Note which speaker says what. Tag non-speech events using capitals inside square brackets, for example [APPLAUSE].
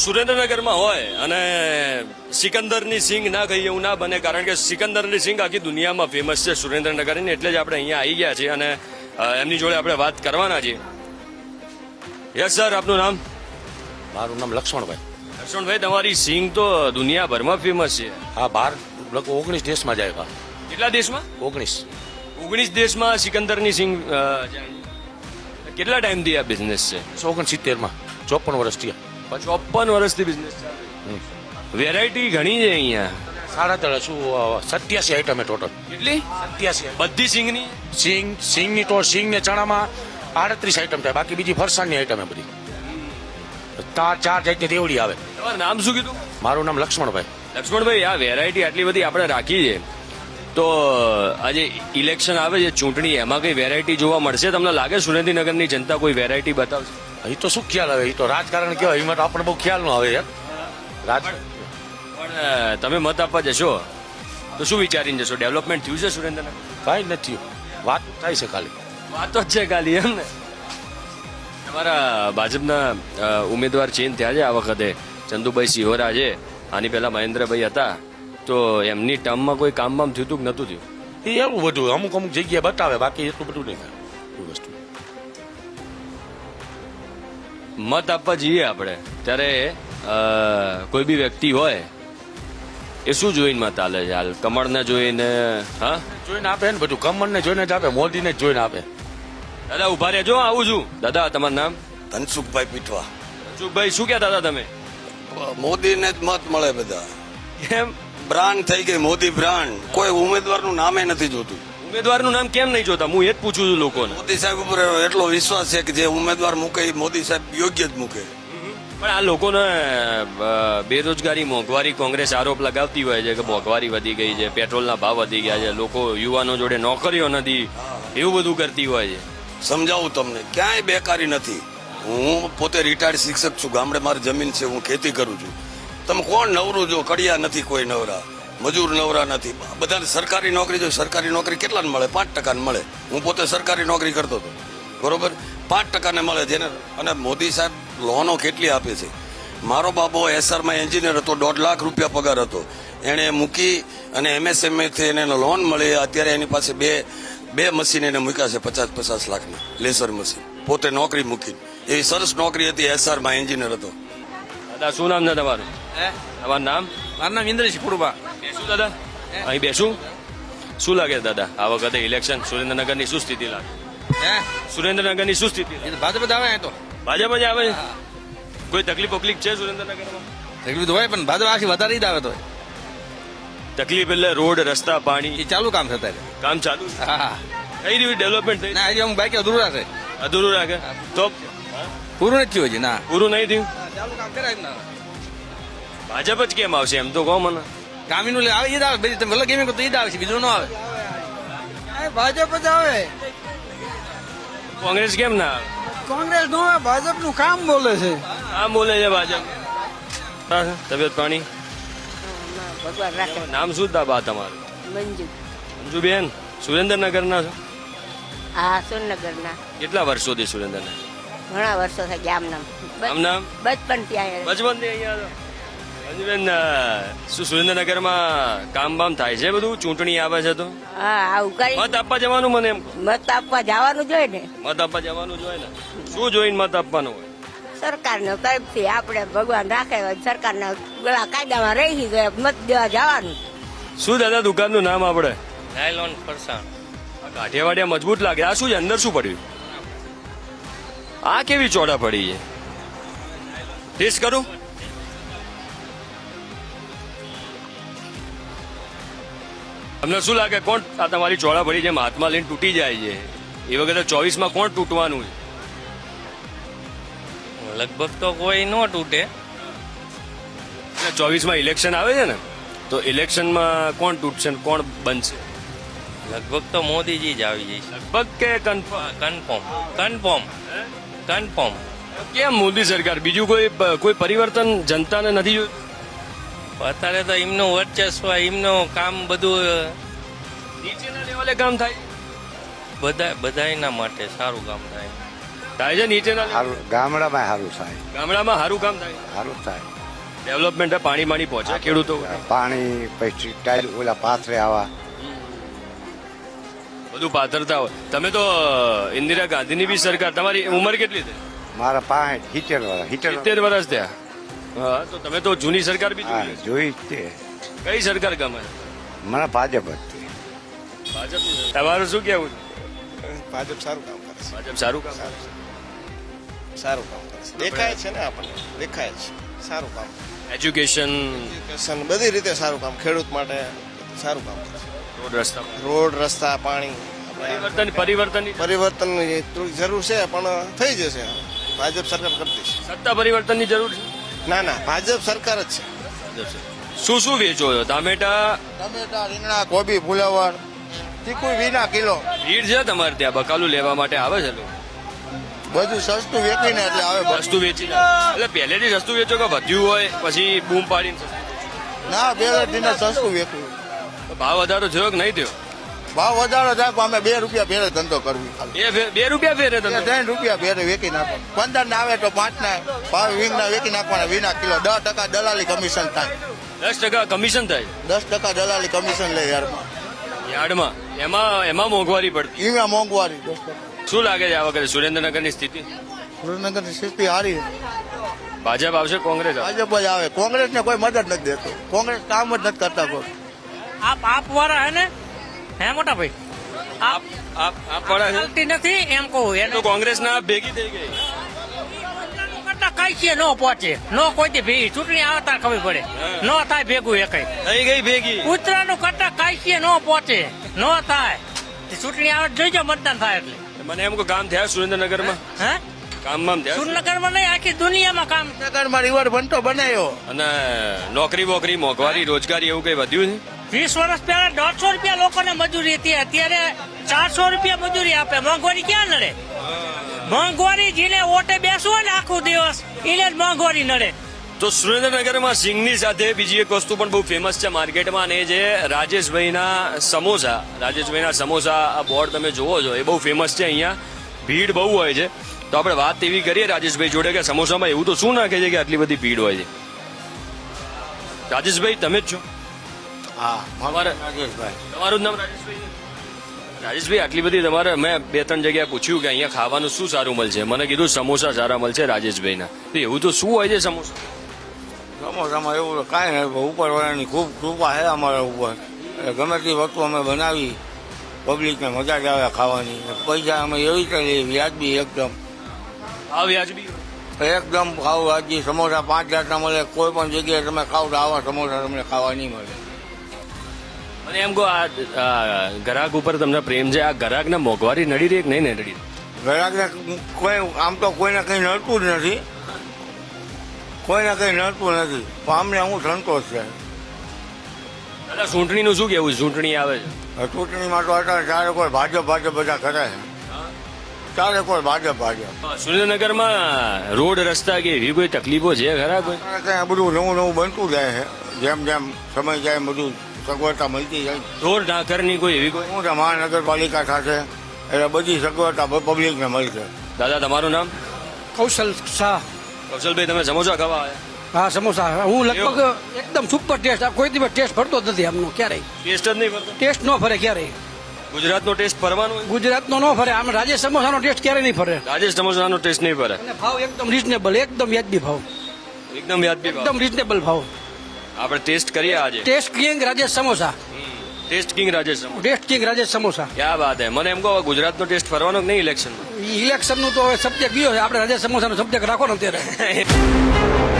Speaker 1: સુરેન્દ્રનગરમાં હોય અને સિકંદરની સિંગ ના કહીએ એવું ના બને કારણ કે સિકંદરની સિંગ આખી દુનિયામાં ફેમસ છે સુરેન્દ્રનગરની એટલે જ આપણે અહીંયા આવી ગયા છીએ અને એમની જોડે આપણે વાત કરવાના છીએ. યસ સર આપનું નામ?
Speaker 2: મારું નામ લક્ષ્મણભાઈ.
Speaker 1: લક્ષ્મણભાઈ તમારી સિંગ તો દુનિયાભરમાં ફેમસ છે.
Speaker 2: આ બાર ઓગણીસ દેશમાં જાય
Speaker 1: કેટલા દેશમાં?
Speaker 2: ઓગણીસ.
Speaker 1: ઓગણીસ દેશમાં સિકંદરની સિંગ કેટલા ટાઈમથી આ બિઝનેસ છે?
Speaker 2: ઓગણસિત્તેરમાં ચોપન વર્ષ થયા.
Speaker 1: ચોપન વર્ષથી બિઝનેસ વેરાયટી ઘણી છે અહીંયા.
Speaker 2: સાડા ત્રણ શું સત્યાસી આઈટમ ટોટલ
Speaker 1: કેટલી?
Speaker 2: સત્યાસી
Speaker 1: બધી સિંગની?
Speaker 2: સિંગ સિંગની તો સિંગ ને ચણામાં આડત્રીસ આઈટમ થાય બાકી બીજી ફરસાણની આઈટમ બધી. ચાર ચાર જાતની દેવડી આવે.
Speaker 1: તમારું નામ શું કીધું?
Speaker 2: મારું નામ લક્ષ્મણભાઈ.
Speaker 1: લક્ષ્મણભાઈ આ વેરાયટી આટલી બધી આપણે રાખી છે. તો આજે ઇલેક્શન આવે છે ચૂંટણી એમાં કઈ વેરાયટી જોવા મળશે? તમને લાગે સુરેન્દ્રનગરની જનતા કોઈ વેરાયટી બતાવશે?
Speaker 2: એ તો શું ખ્યાલ આવે? એ તો રાજકારણ કહેવાય. એમાં તો આપણને બહુ ખ્યાલ ન આવે યાર. રાજ
Speaker 1: પણ તમે મત આપવા જશો? તો શું વિચારીને જશો? ડેવલપમેન્ટ થયું છે સુરેન્દ્રનગર?
Speaker 2: કાંઈ નથી વાત થાય છે ખાલી.
Speaker 1: વાતો જ છે ખાલી એમ ને? તમારા ભાજપના ઉમેદવાર ચેન્જ થયા છે આ વખતે. ચંદુભાઈ સિહોરા છે. આની પહેલા મહેન્દ્રભાઈ હતા. તો એમની ટર્મમાં કોઈ કામ બામ થયું હતું કે નતું થયું?
Speaker 2: એ એવું બધું. અમુક અમુક જગ્યાએ બતાવે. બાકી એટલું બધું નહીં વસ્તુ.
Speaker 1: મત આપવા જઈએ આપણે. ત્યારે કોઈ બી વ્યક્તિ હોય એ શું જોઈને મત આલે છે? હાલ કમળને જોઈને હા?
Speaker 2: જોઈને આપે ને બધું. કમળને જોઈને જ આપે મોદીને જ જોઈને આપે.
Speaker 1: દાદા ઊભા રહેજો આવું છું. દાદા તમારું નામ?
Speaker 3: ધનસુખભાઈ પીઠવા.
Speaker 1: ધનસુખભાઈ શું કહેતા દાદા તમે?
Speaker 3: મોદીને જ મત મળે બધા.
Speaker 1: કેમ?
Speaker 3: બ્રાન્ડ થઈ ગઈ મોદી બ્રાન્ડ. કોઈ ઉમેદવારનું નામે નથી જોતું.
Speaker 1: ઉમેદવારનું નામ કેમ નહીં જોતા? હું એ જ પૂછું છું લોકોને.
Speaker 3: મોદી સાહેબ ઉપર એટલો વિશ્વાસ છે કે જે ઉમેદવાર મૂકે એ મોદી સાહેબ યોગ્ય જ મૂકે.
Speaker 1: પણ આ લોકોને બેરોજગારી મોંઘવારી કોંગ્રેસ આરોપ લગાવતી હોય છે કે મોંઘવારી વધી ગઈ છે પેટ્રોલના ભાવ વધી ગયા છે લોકો યુવાનો જોડે નોકરીઓ નથી એવું બધું કરતી હોય છે.
Speaker 3: સમજાવું તમને ક્યાંય બેકારી નથી. હું પોતે રિટાયર્ડ શિક્ષક છું ગામડે મારી જમીન છે હું ખેતી કરું છું. તમે કોણ નવરું જો કડિયા નથી કોઈ નવરા. મજૂર નવરા નથી. બધાને સરકારી નોકરી જો સરકારી નોકરી કેટલાને મળે? પાંચ ટકાને મળે. હું પોતે સરકારી નોકરી કરતો હતો. બરોબર? પાંચ ટકાને મળે જેને અને મોદી સાહેબ લોનો કેટલી આપે છે? મારો બાબો એસઆરમાં એન્જિનિયર હતો. દોઢ લાખ રૂપિયા પગાર હતો. એણે મૂકી અને એમએસએમએથી એને લોન મળી. અત્યારે એની પાસે બે બે મશીન એને મૂક્યા છે પચાસ પચાસ લાખની. લેસર મશીન પોતે નોકરી મૂકી એવી સરસ નોકરી હતી. એસઆરમાં એન્જિનિયર હતો.
Speaker 1: દાદા શું નામ છે તમારું? તમારું નામ?
Speaker 4: મારું નામ ઇન્દ્રજી કુડબા
Speaker 1: બેસું દાદા? અહીં બેસું? શું લાગે દાદા? આ વખતે ઇલેક્શન સુરેન્દ્રનગરની શું સ્થિતિ લાગે?
Speaker 4: હે?
Speaker 1: સુરેન્દ્રનગરની શું સ્થિતિ
Speaker 4: ભાજપ જ આવે તો.
Speaker 1: ભાજપ જ આવે? કોઈ તકલીફ વકલીફ છે સુરેન્દ્રનગરમાં?
Speaker 4: તકલીફ તો હોય પણ ભાજપ આખી વધારે જ આવે તો
Speaker 1: તકલીફ એટલે રોડ રસ્તા પાણી.
Speaker 4: એ ચાલુ કામ થતા
Speaker 1: કામ ચાલુ
Speaker 4: હા હા.
Speaker 1: કઈ રીતે ડેવલપમેન્ટ થઈ?
Speaker 4: ના હજી અમુક બાકી અધૂરું રાખે.
Speaker 1: અધૂરું રાખે? તો?
Speaker 4: પૂરું નથી થયું હજી ના.
Speaker 1: પૂરું નહીં થયું?
Speaker 4: ચાલુ કામ કરાય
Speaker 1: ભાજપ જ કેમ આવશે એમ તો કહો મને.
Speaker 4: કામીનું લે આવે ઈદ આવે. બીજું તમે ગેમિંગ તો ઈદ આવે છે બીજું ન આવે.
Speaker 5: ભાજપ જ આવે.
Speaker 1: કોંગ્રેસ કેમ ના આવે?
Speaker 5: કોંગ્રેસ નો આવે ભાજપનું કામ બોલે છે.
Speaker 1: આમ બોલે છે ભાજપ. હા, તબિયત પાણી?
Speaker 6: ભગવાન રાખે
Speaker 1: નામ શું દા બા તમારું?
Speaker 6: મંજુ.
Speaker 1: અંજુબેન સુરેન્દ્રનગરના છો?
Speaker 6: હા સુરનગરના
Speaker 1: કેટલા વર્ષોથી સુરેન્દ્રનગર?
Speaker 6: ઘણા વર્ષો થઈ ગયા આમનામ
Speaker 1: આમ નામ
Speaker 6: બચપન ત્યાં
Speaker 1: બચપનથી અહીંયા તો શું સુરેન્દ્રનગરમાં કામ બામ થાય છે બધું? ચૂંટણી આવે છે તો?
Speaker 6: હા આવું કરી.
Speaker 1: મત આપવા જવાનું મને એમ
Speaker 6: મત આપવા જવાનું જોઈએ ને.
Speaker 1: મત આપવા જવાનું જોઈએ ને? શું જોઈને મત આપવાનું હોય?
Speaker 6: સરકારનો તરફથી આપણે ભગવાન રાખે સરકારના ગળા કાયદામાં રહી ગયે મત દેવા જવાનું.
Speaker 1: શું દાદા દુકાનનું નામ આપણે?
Speaker 4: નાયલોન ફરસાણ.
Speaker 1: કાઠિયાવાડિયા મજબૂત લાગે. આ શું છે? અંદર શું પડ્યું? આ કેવી ચોડા પડી છે? ટેસ્ટ કરું? તમને શું લાગે કોણ આ તમારી ચોળા ભરી જેમ હાથમાં લઈને તૂટી જાય છે? એ વખતે ચોવીસમાં કોણ તૂટવાનું છે?
Speaker 7: લગભગ તો કોઈ ન તૂટે.
Speaker 1: ચોવીસમાં ઇલેક્શન આવે છે ને તો ઇલેક્શનમાં કોણ તૂટશે કોણ બનશે?
Speaker 7: લગભગ તો મોદીજી જ આવી જઈશ.
Speaker 1: લગભગ કે કન્ફર્મ
Speaker 7: કન્ફર્મ કન્ફર્મ
Speaker 1: કેમ મોદી સરકાર? બીજું કોઈ કોઈ પરિવર્તન જનતાને નથી જોયું?
Speaker 7: અત્યારે તો એમનું વર્ચસ્વ એમનું કામ બધું
Speaker 1: નીચેના લેવલે કામ થાય?
Speaker 7: બધા બધાયના માટે સારું કામ થાય.
Speaker 1: થાય છે નીચેના
Speaker 8: સારું ગામડામાં સારું થાય.
Speaker 1: ગામડામાં સારું કામ થાય?
Speaker 8: સારું થાય.
Speaker 1: ડેવલપમેન્ટ પાણી માણી પહોંચે ખેડૂતો
Speaker 8: પાણી પછી ટાઈલ ઓલા પાથરે આવા.
Speaker 1: બધું પાથરતા હોય. તમે તો ઇન્દિરા ગાંધીની બી સરકાર તમારી ઉંમર કેટલી થઈ?
Speaker 8: મારા પાસે હિચર વર્ષ હિચર
Speaker 1: સિત્તેર વર્ષ થયા. હા તો તમે તો જૂની સરકાર બી જોઈ.
Speaker 8: જોઈ જ તે
Speaker 1: કઈ સરકાર ગમે?
Speaker 8: મને ભાજપ જ તે
Speaker 1: ભાજપની તમારું શું કેવું
Speaker 9: ભાજપ સારું કામ કરે છે.
Speaker 1: ભાજપ સારું કામ કરે છે.
Speaker 9: સારું કામ કરે છે. દેખાય છે ને આપણને? દેખાય છે. સારું કામ.
Speaker 1: એજ્યુકેશન
Speaker 9: એજ્યુકેશન બધી રીતે સારું કામ. ખેડૂત માટે સારું કામ કરે છે.
Speaker 1: રોડ રસ્તા
Speaker 9: રોડ રસ્તા પાણી. આપણે
Speaker 1: પરિવર્તન પરિવર્તનની
Speaker 9: પરિવર્તનની થોડીક જરૂર છે પણ થઈ જશે. ભાજપ સરકાર કરતી છે.
Speaker 1: સત્તા પરિવર્તનની જરૂર છે?
Speaker 9: ના ના ભાજપ સરકાર જ છે.
Speaker 1: શું શું વેચો છો? ટામેટા?
Speaker 9: ટામેટા રીંગણા કોબી ફુલાવર ચીકુ વીના કિલો.
Speaker 1: ભીડ છે તમારે ત્યાં? બકાલું લેવા માટે આવે છે લોકો?
Speaker 9: બધું સસ્તું વેચીને એટલે આવે
Speaker 1: વસ્તુ વેચીને. એટલે પહેલેથી સસ્તું વેચો કે વધ્યું હોય પછી બૂમ પાડીને
Speaker 9: ના બે દિને સસ્તું વેચ્યું
Speaker 1: ભાવ વધારો થયો કે નહીં થયો?
Speaker 9: ભાવ વધારો થાય પણ અમે બે રૂપિયા ભેરે ધંધો કરવી
Speaker 1: બે બે રૂપિયા ફેરે
Speaker 9: ત્રણ રૂપિયા ભેરે વેચી નાખો. પંદર ના આવે તો પાંચ ના ભાવ વીંગ ના વેચી નાખવાના. વીના કિલો. દસ ટકા દલાલી કમિશન થાય.
Speaker 1: દસ ટકા કમિશન થાય?
Speaker 9: દસ ટકા દલાલી કમિશન લે યારમાં.
Speaker 1: યાર્ડમાં? એમાં એમાં મોંઘવારી પડતી.
Speaker 9: એમાં મોંઘવારી દસ ટકા.
Speaker 1: શું લાગે છે આ વખતે સુરેન્દ્રનગરની સ્થિતિ?
Speaker 9: સુરેન્દ્રનગરની સ્થિતિ હારી
Speaker 1: ભાજપ આવશે કોંગ્રેસ આવશે?
Speaker 9: ભાજપ જ આવે. કોંગ્રેસ ને કોઈ મદદ નથી દેતો. કોંગ્રેસ કામ જ નથી કરતા કોઈ.
Speaker 10: આપ આપ વાળા હે ને? હે મોટા ભાઈ
Speaker 1: આપ આપ આપ વાળા છે?
Speaker 10: નથી એમ કહું એને
Speaker 1: તો કોંગ્રેસના ભેગી થઈ ગઈ.
Speaker 10: કરતા કઈ છે નો પહોંચે. નો કોઈ દી ભેગી. ચૂંટણી આવતા ખબર પડે. નો થાય ભેગું એ કઈ
Speaker 1: થઈ ગઈ ભેગી.
Speaker 10: ઉત્તરાયણ કરતા કઈ છે નો પહોંચે. નો થાય. ચૂંટણી આવે જોઈજો મતદાન થાય એટલે.
Speaker 1: મને એમ કામ થયા સુરેન્દ્રનગરમાં?
Speaker 10: હે?
Speaker 1: કામમાં
Speaker 10: સુરનગરમાં નહીં આખી દુનિયામાં કામ
Speaker 9: રિવર બનતો બનાવ્યો.
Speaker 1: અને નોકરી બોકરી મોંઘવારી રોજગારી એવું કઈ વધ્યું છે?
Speaker 10: વીસ વર્ષ પહેલા દોઢસો રૂપિયા લોકોને મજૂરી હતી. અત્યારે ચારસો રૂપિયા મજૂરી આપે. મોંઘવારી ક્યાં નડે? મોંઘવારી જેને ઓટે બેસવો ને આખો દિવસ એને જ મોંઘવારી નડે.
Speaker 1: તો સુરેન્દ્રનગરમાં સિંગની સાથે બીજી એક વસ્તુ પણ બહુ ફેમસ છે માર્કેટમાં અને છે રાજેશભાઈના સમોસા રાજેશભાઈના સમોસા બોર્ડ તમે જોવો છો, એ બહુ ફેમસ છે અહીંયા. ભીડ બહુ હોય છે. તો આપણે વાત એવી કરીએ રાજેશભાઈ જોડે કે સમોસામાં એવું તો શું નાખે છે કે આટલી બધી ભીડ હોય છે? રાજેશભાઈ, તમે જ છો?
Speaker 8: હા
Speaker 1: અમારે-
Speaker 8: રાજેશભાઈ.
Speaker 1: તમારું જ નામ રાજેશભાઈ રાજેશભાઈ આટલી બધી તમારે મેં બે ત્રણ જગ્યાએ પૂછ્યું કે અહીંયા ખાવાનું શું સારું મળશે. મને કીધું સમોસા સારા મળશે રાજેશભાઈના. તો એવું તો શું હોય છે સમોસા?
Speaker 8: સમોસામાં એવું કાંઈ નહીં ઉપરવાળાની ખૂબ કૃપા છે અમારા ઉપર. ગમે તે વસ્તુ અમે બનાવી પબ્લિકને મજા જ આવે ખાવાની. પૈસા અમે એવી રીતે લઈએ વ્યાજબી એકદમ.
Speaker 1: આ વ્યાજબી?
Speaker 8: એકદમ ખાવ વ્યાજબી સમોસા પાંચ જાતના મળે કોઈ પણ જગ્યાએ તમે ખાવ તો આવા સમોસા તમને ખાવા નહીં મળે.
Speaker 1: અને એમ કહો આ ગ્રાહક ઉપર તમને પ્રેમ છે આ ગ્રાહકને મોંઘવારી નડી રહી કે નહીં નડી રહી?
Speaker 8: ગ્રાહકને કોઈ આમ તો કોઈને કંઈ નડતું જ નથી. કોઈને કંઈ નડતું નથી. પણ અમને હું સંતોષ છે.
Speaker 1: દાદા ચૂંટણીનું શું કેવું ચૂંટણી આવે છે.
Speaker 8: ચૂંટણીમાં તો અત્યારે ચારે કોઈ ભાજપ ભાજપ બધા કરે છે. ચારે કોઈ ભાજપ ભાજપ.
Speaker 1: સુરેન્દ્રનગરમાં રોડ રસ્તા કે એવી કોઈ તકલીફો છે? ખરા કોઈ
Speaker 8: આ બધું નવું નવું બનતું જાય છે. જેમ જેમ સમય જાય બધું સગવડતા મળતી જાય.
Speaker 1: ઢોર ઢાંકરની કોઈ એવી કોઈ?
Speaker 8: મહાનગરપાલિકા સાથે એટલે બધી સગવડતા પબ્લિકને મળશે
Speaker 1: દાદા તમારું નામ?
Speaker 5: કૌશલ શાહ.
Speaker 1: કૌશલભાઈ તમે સમોસા ખાવા આવ્યા?
Speaker 5: હા સમોસા. હું લગભગ એકદમ સુપર ટેસ્ટ આ કોઈ દિવસ ટેસ્ટ ફરતો જ નથી આમનો ક્યારેય.
Speaker 1: ટેસ્ટ જ નહીં ફરતો
Speaker 5: ટેસ્ટ ન ફરે ક્યારેય.
Speaker 1: ગુજરાતનો ટેસ્ટ ફરવાનો
Speaker 5: ગુજરાતનો ન ફરે. આમ રાજેશ સમોસાનો ટેસ્ટ ક્યારેય નહીં ફરે.
Speaker 1: રાજેશ સમોસાનો ટેસ્ટ નહીં ફરે.
Speaker 5: અને ભાવ એકદમ રીઝનેબલ એકદમ વ્યાજબી ભાવ.
Speaker 1: એકદમ વ્યાજબી
Speaker 5: એકદમ રીઝનેબલ ભાવ.
Speaker 1: આપણે ટેસ્ટ કરીએ આજે.
Speaker 5: Taste king Rajesh samosa.
Speaker 1: Taste king Rajesh samosa.
Speaker 5: Taste king Rajesh samosa.
Speaker 1: ક્યાં વાત હે? મને એમ કહો ગુજરાતનો ટેસ્ટ ફરવાનો કે નહીં ઇલેક્શન
Speaker 5: ઇલેક્શનનું તો હવે સબ્જેક્ટ ગયો છે. આપણે રાજેશ સમોસાનો સબ્જેક્ટ રાખો ને અત્યારે. [LAUGHS]